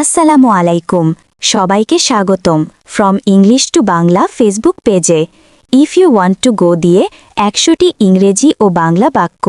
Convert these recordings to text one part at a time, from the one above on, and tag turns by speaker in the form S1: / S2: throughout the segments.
S1: আসসালামু আলাইকুম। সবাইকে স্বাগতম from English to Bangla Facebook পেজে if you want to go দিয়ে একশোটি ইংরেজি ও বাংলা বাক্য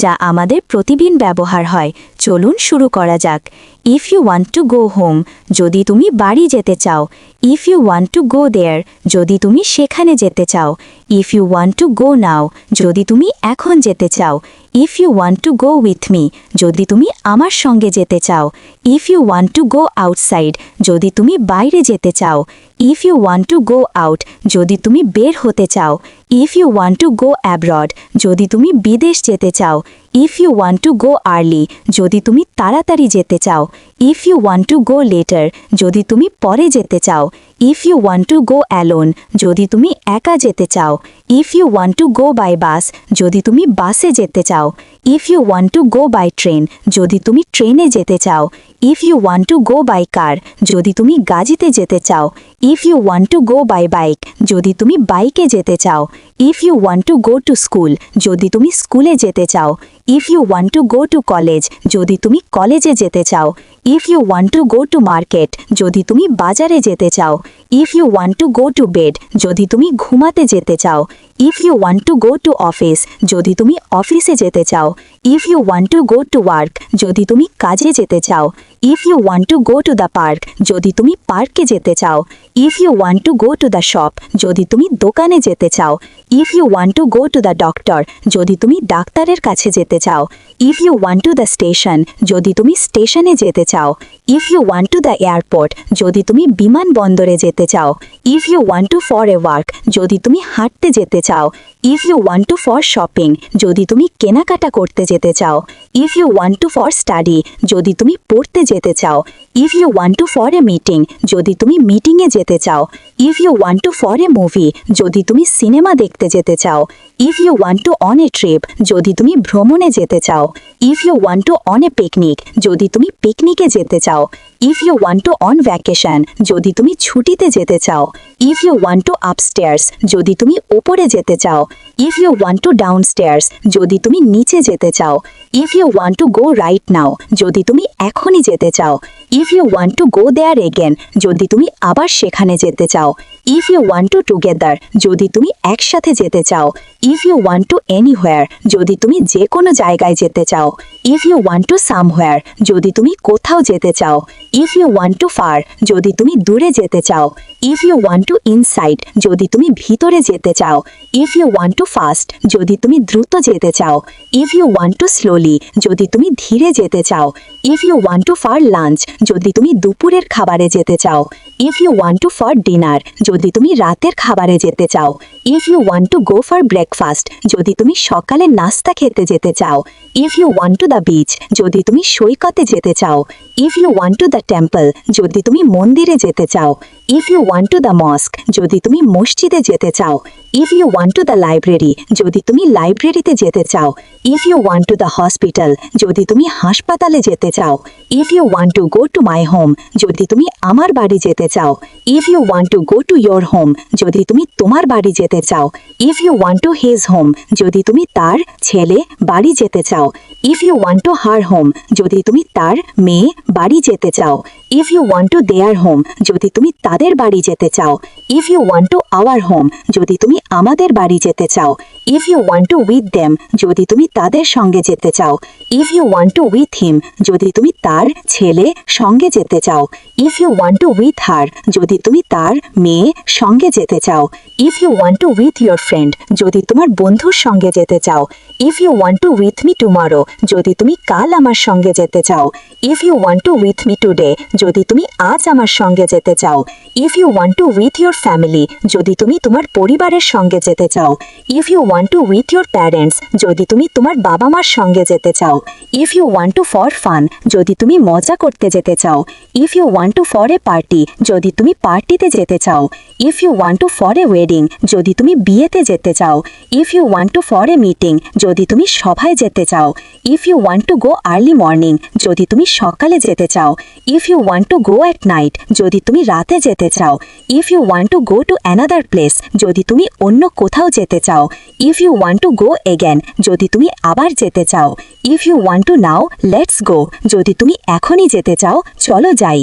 S1: যা আমাদের প্রতিদিন ব্যবহার হয়, চলুন শুরু করা যাক। If you want to go home যদি তুমি বাড়ি যেতে চাও if you want to go there যদি তুমি সেখানে যেতে চাও if you want to go now যদি তুমি এখন যেতে চাও if you want to go with me যদি তুমি আমার সঙ্গে যেতে চাও if you want to go outside যদি তুমি বাইরে যেতে চাও if you want to go out যদি তুমি বের হতে চাও if you want to go abroad যদি তুমি বিদেশ যেতে চাও if you want to go early যদি তুমি তাড়াতাড়ি যেতে চাও if you want to go later যদি তুমি পরে যেতে চাও if you want to go alone যদি তুমি একা যেতে চাও। If you want to go by bus যদি তুমি বাসে যেতে চাও। If you want to go by train যদি তুমি ট্রেনে যেতে চাও। If you want to go by car যদি তুমি গাজিতে যেতে চাও। If you want to go by bike যদি তুমি বাইকে যেতে চাও। If you want to go to school যদি তুমি স্কুলে যেতে চাও। If you want to go to college যদি তুমি কলেজে যেতে চাও। If you want to go to market যদি তুমি বাজারে যেতে চাও। If you want to go to bed যদি তুমি ঘুমাতে যেতে চাও। If you want to go to office যদি তুমি অফিসে যেতে চাও। If you want to go to work যদি তুমি কাজে যেতে চাও। If you want to go to the park যদি তুমি পার্কে যেতে চাও। If you want to go to the shop যদি তুমি দোকানে যেতে চাও। If you want to go to the doctor যদি তুমি ডাক্তারের কাছে যেতে চাও। If you want to the station যদি তুমি স্টেশনে যেতে চাও। If you want to the airport যদি তুমি বিমানবন্দরে যেতে চাও। If you want to for a walk যদি তুমি হাঁটতে যেতে চাও। If you want to for shopping যদি তুমি কেনাকাটা করতে যেতে চাও। If you want to for study যদি তুমি পড়তে যেতে চাও। If you want to for a meeting যদি তুমি মিটিংয়ে যেতে চাও। If you want to for a movie যদি তুমি সিনেমা দেখতে যেতে চাও if you want to on a trip যদি তুমি ভ্রমণে যেতে চাও if you want to on a picnic যদি তুমি পিকনিকে যেতে চাও if you want to on vacation যদি তুমি ছুটিতে যেতে চাও। If you want to upstairs যদি তুমি ওপরে যেতে চাও। If you want to downstairs যদি তুমি নিচে যেতে চাও। If you want to go right now যদি তুমি এখনই যেতে চাও। If you want to go there again যদি তুমি আবার সেখানে যেতে চাও। If you want to together যদি তুমি একসাথে যেতে চাও। If you want to anywhere যদি তুমি যে কোনো জায়গায় যেতে চাও। If you want to somewhere যদি তুমি কোথাও যেতে চাও। If you want to far যদি তুমি দূরে যেতে চাও। If you want to inside যদি তুমি ভিতরে যেতে চাও। If you want to fast যদি তুমি দ্রুত যেতে চাও। If you want to slowly যদি তুমি ধীরে যেতে চাও। If you want to far lunch যদি তুমি দুপুরের খাবারে যেতে চাও। If you want to for dinner যদি তুমি রাতের খাবারে যেতে চাও। If you want to go for breakfast যদি তুমি সকালে নাস্তা খেতে যেতে চাও। If you want to the beach যদি তুমি সৈকতে যেতে চাও। If you want to the temple যদি তুমি মন্দিরে যেতে চাও। If you want to the mosque যদি তুমি মসজিদে যেতে চাও। If you want to the library যদি তুমি লাইব্রেরিতে যেতে চাও। If you want to the hospital যদি তুমি হাসপাতালে যেতে চাও। If you want to go to my home যদি তুমি আমার বাড়ি যেতে চাও। If you want to go to your home যদি তুমি তোমার বাড়ি যেতে চাও। If you want to his home যদি তুমি তার ছেলে বাড়ি যেতে চাও। If you want to her home যদি তুমি তার মেয়ে বাড়ি যেতে চাও। If you want to their home যদি তুমি তাদের বাড়ি যেতে চাও। If you want to our home যদি তুমি আমাদের বাড়ি যেতে চাও। If you want to with them যদি তুমি তাদের সঙ্গে যেতে চাও। If you want to with him যদি তুমি তার ছেলে সঙ্গে যেতে চাও। If you want to with her যদি তুমি তার মেয়ে সঙ্গে যেতে চাও। If you want to with your friend যদি তোমার বন্ধুর সঙ্গে যেতে চাও। If you want to with me tomorrow যদি তুমি কাল আমার সঙ্গে যেতে চাও। If you want to with me today যদি তুমি আজ আমার সঙ্গে যেতে চাও। If you want to with your family যদি তুমি তোমার পরিবারের সঙ্গে যেতে চাও। If you want to with your parents যদি তুমি তোমার বাবা মার সঙ্গে যেতে চাও। If you want to for fun যদি তুমি মজা করতে যেতে চাও। If you want to for a party যদি তুমি পার্টিতে যেতে চাও। If you want to for a wedding যদি তুমি বিয়েতে যেতে চাও। If you want to for a meeting যদি তুমি সভায় যেতে চাও। If you want to go early morning যদি তুমি সকালে যেতে চাও। If you want to go at night যদি তুমি রাতে যেতে চাও if you want to go to another place যদি তুমি অন্য কোথাও যেতে চাও if you want to go again যদি তুমি আবার যেতে চাও if you want to now let's go যদি তুমি এখনই যেতে চাও, চলো যাই।